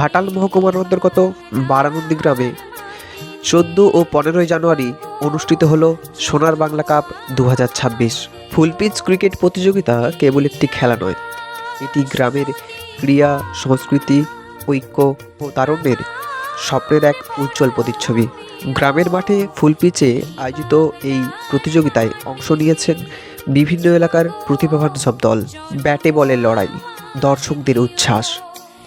ঘাটাল মহকুমার অন্তর্গত বারানন্দী গ্রামে চোদ্দ ও পনেরোই জানুয়ারি অনুষ্ঠিত হলো সোনার বাংলা কাপ দু হাজার ছাব্বিশ। ফুলপিচ ক্রিকেট প্রতিযোগিতা কেবল একটি খেলা নয়, এটি গ্রামের ক্রিয়া, সংস্কৃতি, ঐক্য ও তারুণ্যের স্বপ্নের এক উজ্জ্বল প্রতিচ্ছবি। গ্রামের মাঠে ফুলপিচে আয়োজিত এই প্রতিযোগিতায় অংশ নিয়েছেন বিভিন্ন এলাকার প্রতিভাবান সব দল। ব্যাটে বলের লড়াই, দর্শকদের উচ্ছ্বাস।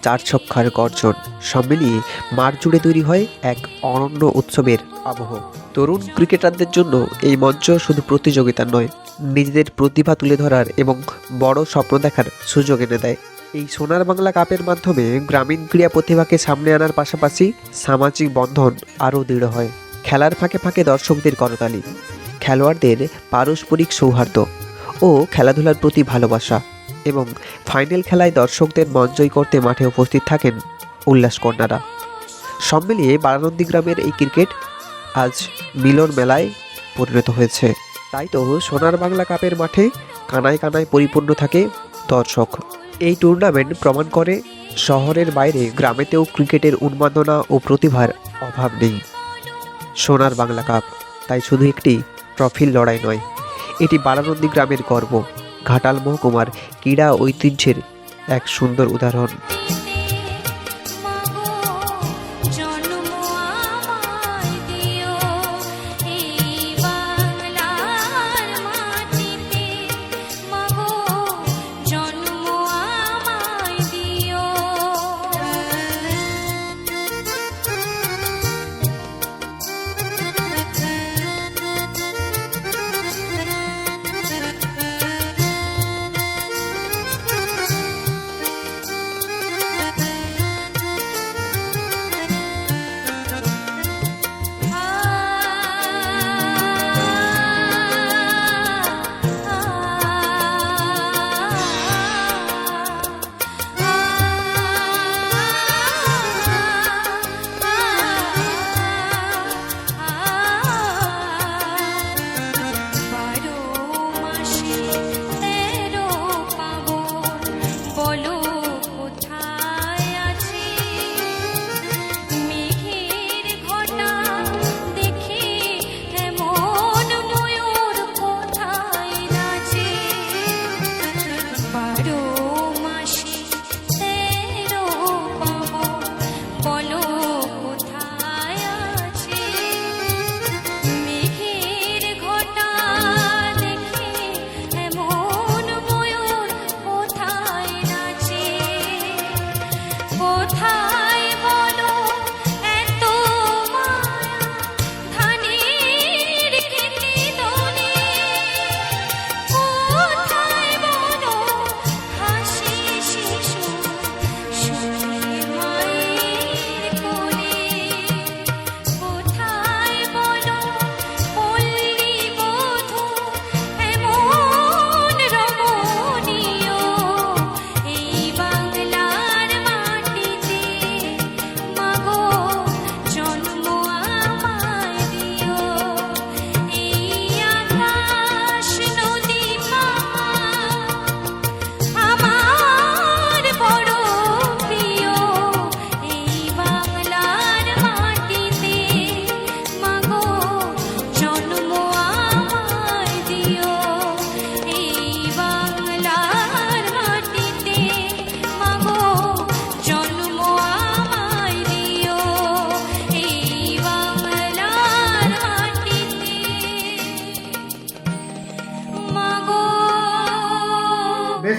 চার ছক্কার গর্জন। সব মিলিয়ে মাঠ জুড়ে তৈরি হয় এক অনন্য উৎসবের আবহ। তরুণ ক্রিকেটারদের জন্য এই মঞ্চ শুধু প্রতিযোগিতা নয়, নিজেদের প্রতিভা তুলে ধরার এবং বড় স্বপ্ন দেখার সুযোগ এনে দেয়। এই সোনার বাংলা কাপের মাধ্যমে গ্রামীণ ক্রীড়া প্রতিভাকে সামনে আনার পাশাপাশি সামাজিক বন্ধন আরও দৃঢ় হয়। খেলার ফাঁকে ফাঁকে দর্শকদের করতালি। খেলোয়াড়দের পারস্পরিক সৌহার্দ্য ও খেলাধুলার প্রতি ভালোবাসা। এবং ফাইনাল খেলায় দর্শকদের মন জয় করতে মাঠে উপস্থিত থাকেন উল্লাস কন্যারা। সব মিলিয়ে বারানন্দী গ্রামের এই ক্রিকেট আজ মিলন মেলায় পরিণত হয়েছে। তাই তো সোনার বাংলা কাপের মাঠে কানায় কানায় পরিপূর্ণ থাকে দর্শক। এই টুর্নামেন্ট প্রমাণ করে শহরের বাইরে গ্রামেতেও ক্রিকেটের উন্মাদনা ও প্রতিভার অভাব নেই। সোনার বাংলা কাপ, তাই শুধু একটি ট্রফির লড়াই নয়, এটি বারানন্দী গ্রামের গর্ব। ঘাটাল মহকুমার ক্রীড়া ঐতিহ্যের এক সুন্দর উদাহরণ।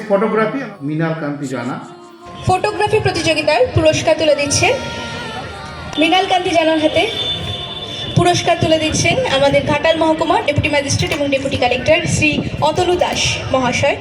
ফটোগ্রাফি মিনাল কান্তি জানা ফটোগ্রাফি প্রতিযোগিতার পুরস্কার তুলে দিচ্ছে মৃণাল কান্তি জানার হাতে। পুরস্কার তুলে দিচ্ছেন আমাদের ঘাটাল মহকুমা ডেপুটি ম্যাজিস্ট্রেট এবং ডেপুটি কালেক্টর শ্রী অতনু দাস মহাশয়।